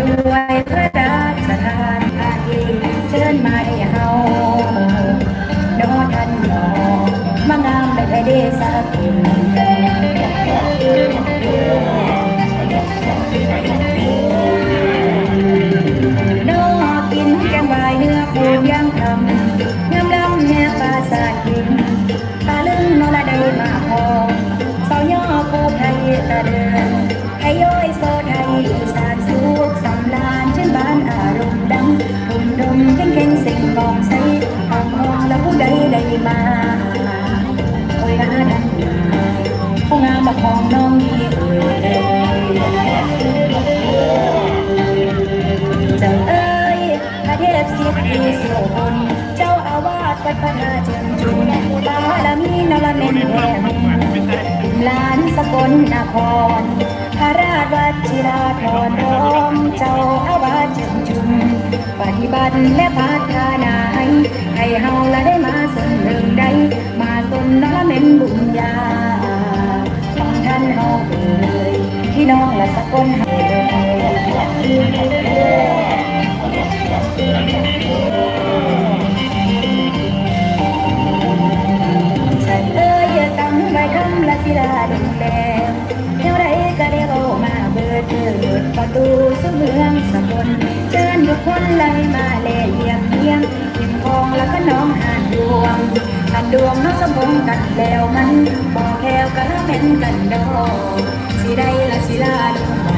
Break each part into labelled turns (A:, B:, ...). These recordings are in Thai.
A: ด้วยพระราชทานอาทีเชิญมาได้เฮาดอท่านหนอมางามได้ไปได้สักคนนอกินแกงวายเนื้อปูย่างคำยำลำแน่ปลาสาดกินปลาลึงนอละได้มาพอเสาย่อปูไทยตะเดินไทยย้อยโซ ของน้องดีเอ่ยเจ้าเอ๋ยพระเทพสิทธิโสพลเจ้าอาวาสวัดพระนาเชิงชุนบารมีนรเมนแผ่หลานสกลนคร พระราชวัชิราธรพร้อมเจ้าอาวาสเชิงชุนปฏิบัติและพัฒนาให้ให้เฮาและได้มาสนเรื่องใดมาสนนรเมนบุญญา ประตูสเมืองสกลเชิญทุกคนไหลมาแลเยี่ยมเยียงหิมทองแล้วก็น้อง กันดวงหานดวงน้องสมองษ์กันแล้วมันบอกแควก็ละเป็นกันดอกสิได้ละสิลาลงไ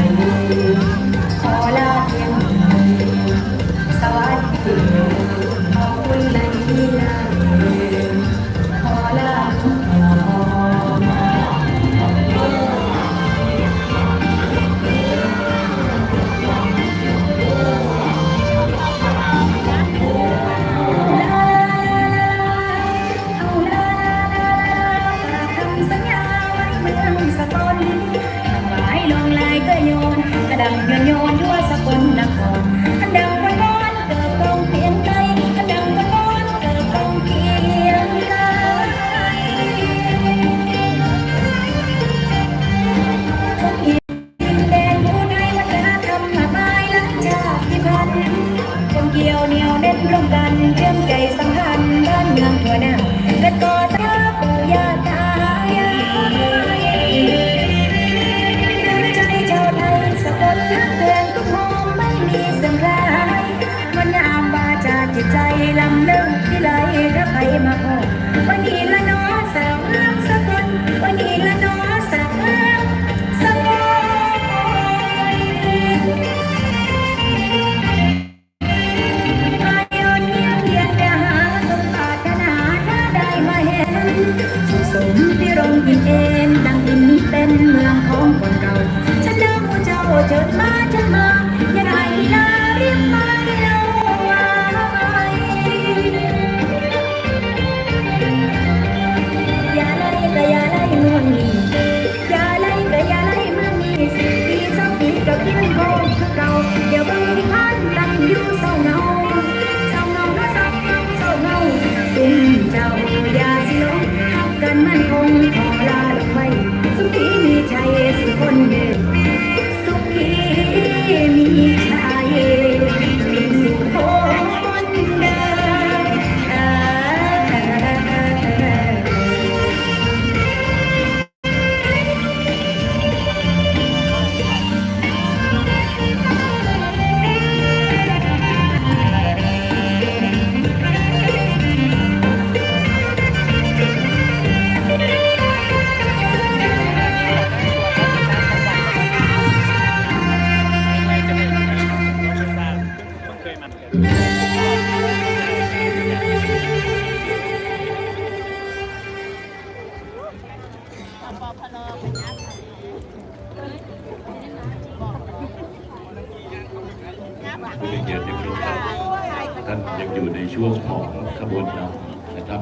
A: สกลทำไว้ลงลายก็โยนกระดังโยนโยนทั่วสกลนครอันดังวันอนเกิดกองเพียงไกลอันดังวันอนเกิดกองเพียงไกลคนอินแดนผู้ไทยวัฒนธรรมมากมายหลายชาติพันธุ์คนเกี่ยวเหนียวแน่นร่วมกันเชื่อมใจสัมพันธ์บ้านเมืองทั่วหน้าเกิดก่อสร้าง ปีก็ขึ้นโคงคือเก่าเดี๋ยว
B: ผู้มีเกียรติที่เคารพครับท่านยังอยู่ในช่วงของขบวนนำนะครับ